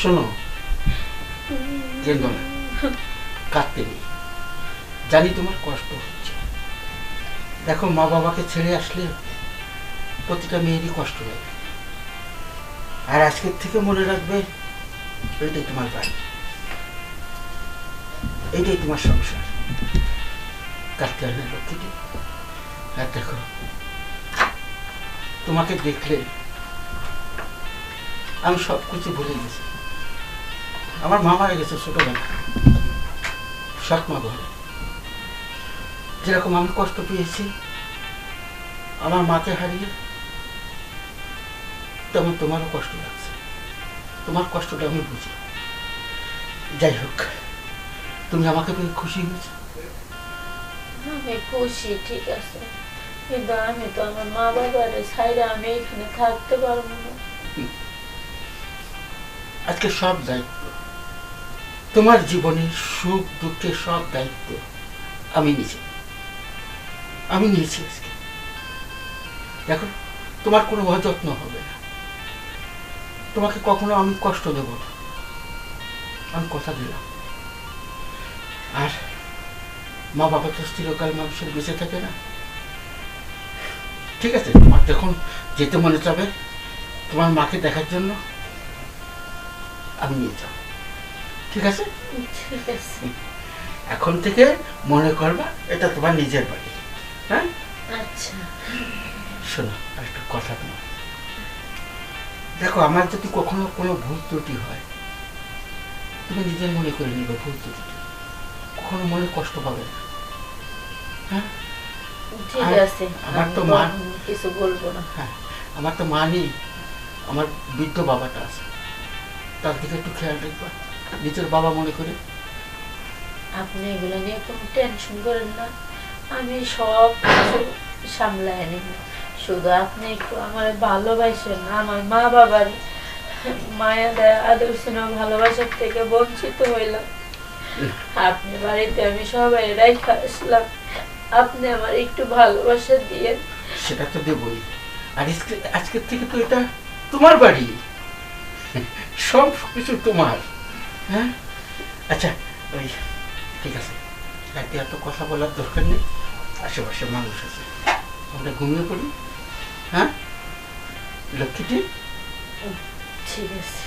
শোনো কেন্দ্র কাঁদতে নেই। জানি তোমার কষ্ট হচ্ছে। দেখো, মা বাবাকে ছেড়ে আসলে প্রতিটা মেয়েরই কষ্ট লাগে আর আজকের থেকে মনে রাখবে এইটাই তোমার বাড়ি। এইটাই তোমার সংসার। কাঁদতে হবে লক্ষ্মীটি আর দেখো, তোমাকে দেখলে আমি সব কিছু ভুলে গেছি। আমার মা মারা গেছে ছোটবেলা সৎ মা ঘরে যেরকম আমি কষ্ট পেয়েছি আমার মাকে হারিয়ে তেমন তোমারও কষ্ট লাগছে। তোমার কষ্টটা আমি বুঝি। যাই হোক তুমি আমাকে পেয়ে খুশি হয়েছো। আমি খুশি ঠিক আছে। কিন্তু আমি তো আমার মা বাবার সাইডে আমি এখানে থাকতে পারব না। আজকে সব দায়িত্ব। তোমার জীবনের সুখ, দুঃখের সব দায়িত্ব আমি নিজে আমি নিয়েছি আজকে। দেখো, তোমার কোনো অযত্ন হবে না। তোমাকে কখনো আমি কষ্ট দেব না। আমি কথা দিলাম। আর মা বাবা তো চিরকাল মানুষের বেঁচে থাকে না। ঠিক আছে, তোমার যখন যেতে মনে চাবে, তোমার মাকে দেখার জন্য আমি নিয়ে যাব। ঠিক আছে? ঠিক আছে। এখন থেকে মনে করবা এটা তোমার নিজের বাড়ি। হ্যাঁ? আচ্ছা। শোনো একটা কথা তোমার। দেখো আমার যদি কখনো কোনো ভুল ত্রুটি হয় তুমি নিজের মনে করে নিবে ভুল ত্রুটি কখনো মনে কষ্ট পাবে না। হ্যাঁ? ঠিক আছে আমার তো মা- কিছু বলব না। হ্যাঁ আমার তো মা নেই আমার বৃদ্ধ বাবাটা আছে। তার দিকে একটু খেয়াল রাখবা নিজের বাবা মনে করে। আপনি এগুলো নিয়ে কোনো টেনশন করেন না। আমি সব কিছু সামলায় নিব। শুধু আপনি একটু আমার ভালোবাসেন আমার মা বাবার মায়া দেয় আদর স্নেহ ভালোবাসার থেকে বঞ্চিত হইলাম। আপনি বাড়িতে আমি সবাই রেখে আসলাম। আপনি আমার একটু ভালোবাসা দিয়ে সেটা তো দেবই। আর আজকে আজকের থেকে তো এটা তোমার বাড়ি। সব কিছু তোমার। হ্যাঁ? আচ্ছা ওই ঠিক আছে। রাতে এত কথা বলার দরকার নেই। আশেপাশে মানুষ আছে। আমরা ঘুমিয়ে পড়ি। হ্যাঁ? লক্ষ্মীটি? ঠিক আছে।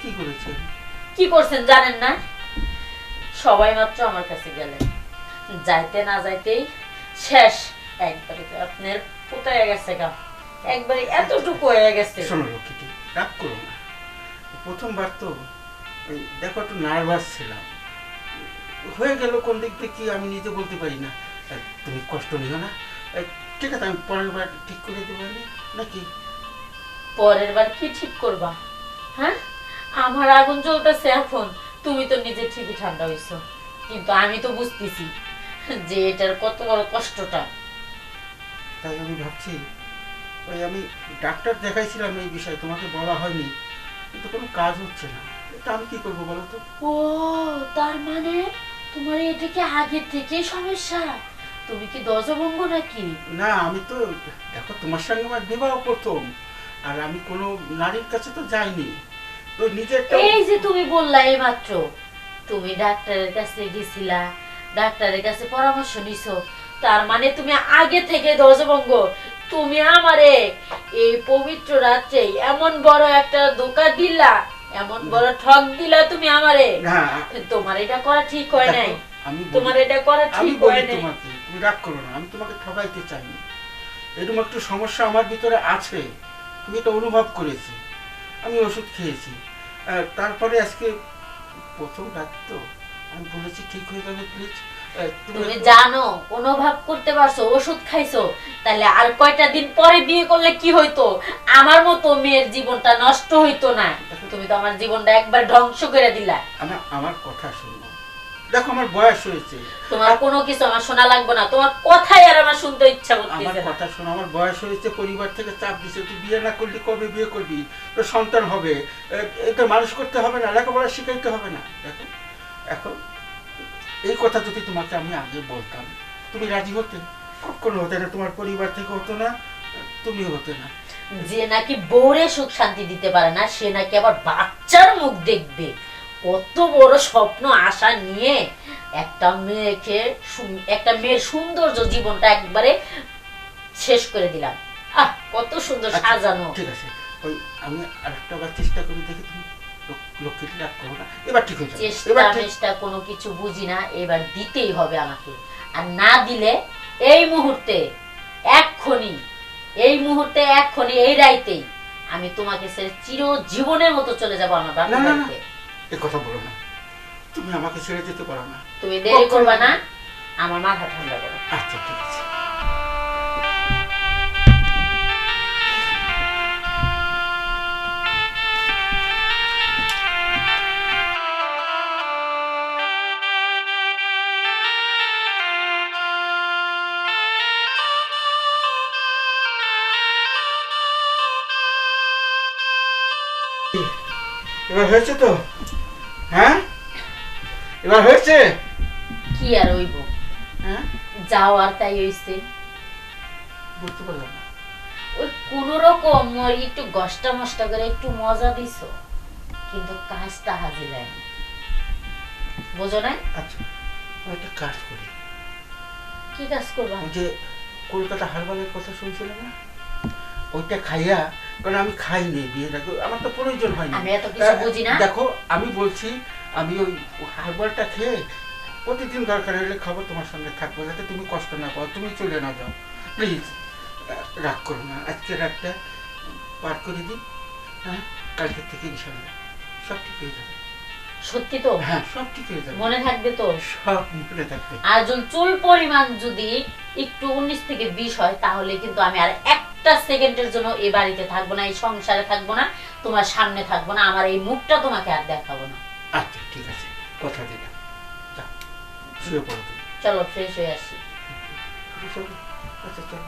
কি কি করছেন জানেন না? সবাই মাত্র আমার কাছে গেলেন। যাইতে না যাইতেই শেষ। একবারে আপনার কোথায় গেছে গা। একবারে এতটুকু হয়ে গেছে। শোনো লক্ষ্মীটি রাগ করো না। প্রথমবার তো দেখো একটু নার্ভাস ছিলাম। হয়ে গেল কোন দিক থেকে কি আমি নিজে বলতে পারি না। তুমি কষ্ট নিও না। ঠিক আছে আমি পরের বার ঠিক করে দেবো নাকি? পরের বার কি ঠিক করবা? হ্যাঁ? আমার আগুন জ্বলতেছে এখন। তুমি তো নিজে ঠিকই ঠান্ডা হইছো। কিন্তু আমি তো বুঝতেছি যে এটার কত বড় কষ্টটা। তাই আমি ভাবছি ওই আমি ডাক্তার দেখাইছিলাম এই বিষয়ে তোমাকে বলা হয়নি। কিন্তু কোনো কাজ হচ্ছে না। এটা আমি কি করব বলো তো? ও তার মানে তোমার এটা কি আগে থেকে সমস্যা? তুমি কি দশভঙ্গ নাকি? না আমি তো দেখো তোমার সঙ্গে আমার বিবাহ প্রথম। আর আমি কোনো নারীর কাছে তো যাইনি। তো নিজের এই যে তুমি বললা এই তুমি ডাক্তারের কাছে গেছিলা ডাক্তারের কাছে পরামর্শ নিছো তার মানে তুমি আগে থেকে দশভঙ্গ তুমি আমারে এই পবিত্র রাত্রে এমন বড় একটা ধোকা দিলা এমন বড় ঠক দিলা তুমি আমারে। তোমার এটা করা ঠিক হয় নাই। আমি তোমার এটা করা ঠিক বলি হয় নাই। তুমি রাগ করো না আমি তোমাকে ঠকাইতে এরকম একটু সমস্যা আমার ভিতরে আছে এটা অনুভব করেছি। আমি ওষুধ খেয়েছি। তারপরে আজকে প্রথম রাত তো। আমি বলেছি ঠিক হয়ে যাবে প্লিজ তুমি জানো অনুভব করতে পারছ ওষুধ খাইছো তাহলে আর কয়টা দিন পরে বিয়ে করলে কি হইতো? আমার মতো মেয়ের জীবনটা নষ্ট হইতো না। তুমি তো আমার জীবনটা একবার ধ্বংস করে দিলা। আমার আমার কথা শুনো। দেখো আমার বয়স হয়েছে। তোমার কোনো কিছু আমার শোনা লাগবে না। তোমার কথাই আর আমার শুনতে ইচ্ছা আমার করতেছে না। কথা শোনো আমার বয়স হয়েছে পরিবার থেকে চাপ দিছে তুই বিয়ে না করলি কবে বিয়ে করবি? তোর সন্তান হবে। এটা মানুষ করতে হবে না লেখাপড়া শিখাইতে হবে না। দেখো এখন এই কথা যদি তোমাকে আমি আগে বলতাম তুমি রাজি হতে? কখনো হতে না তোমার পরিবার থেকে হতো না তুমি হতে না। যে নাকি বউরে সুখ শান্তি দিতে পারে না সে নাকি আবার বাচ্চার মুখ দেখবে। কত বড় স্বপ্ন আশা নিয়ে একটা মেয়েকে একটা মেয়ের সৌন্দর্য জীবনটা একবারে শেষ করে দিলাম। আহ কত সুন্দর আচ্ছা, সাজানো। ঠিক আছে। ওই আমি আরেকটা বার চেষ্টা করে দেখি তুমি লোক- লক্ষ্মীটি রাগ করো না। এবার ঠিক হয়ে চেষ্টা মেষ্টা কোনো কিছু বুঝি না এবার দিতেই হবে আমাকে। আর না দিলে এই মুহূর্তে এক্ষুনি এই মুহূর্তে এক্ষুনি এই রাইতেই আমি তোমাকে চির জীবনের মতো চলে যাব আমার। বাড়িতে। এ কথা বলো না। তুমি আমাকে ছেড়ে যেতে পারো না। তুমি দেরি করবা না আমার মাথা ঠান্ডা করো। আচ্ছা ঠিক আছে। এবার হয়েছে তো? হ্যাঁ? এবার হয়েছে? কি আর হইব? হ্যাঁ? যাও আর তাই হইছে। বুঝতে পারলাম না। ওই কোন রকম ওই একটু গষ্টা মষ্টা করে একটু মজা দিছো কিন্তু কাজটা হাজির হয়নি বোঝো না আচ্ছা আমি একটা কাজ করি। কি কাজ করবা? যে কলকাতা হারবালের কথা শুনছিলাম না? ওইটা খাইয়া কারণ আমি খাইনি আমার তো প্রয়োজন হয়নি। আমি এত কিছু বুঝি না। দেখো আমি বলছি আমি ওই হারবালটা খেয়ে প্রতিদিন দরকার হলে খাব তোমার সঙ্গে থাকব যাতে তুমি কষ্ট না পাও। তুমি চলে না যাও। প্লিজ রাগ করো না। আজকে রাতটা পার করে দিই। হ্যাঁ কালকে থেকে ইনশাল্লাহ সব ঠিক হয়ে যাবে। সত্যি তো? হ্যাঁ সব ঠিক হয়ে যাবে। মনে থাকবে তো? সব মনে থাকবে। আর চুল পরিমাণ যদি একটু উনিশ থেকে বিশ হয় তাহলে কিন্তু আমি আর একটা সেকেন্ডের জন্য এই বাড়িতে থাকব না এই সংসারে থাকব না তোমার সামনে থাকব না আমার এই মুখটা তোমাকে আর দেখাবো না আচ্ছা ঠিক আছে কথা দিলাম যাও শুয়ে পড়ো চলো ফ্রেশ হয়ে আসি। আচ্ছা চলো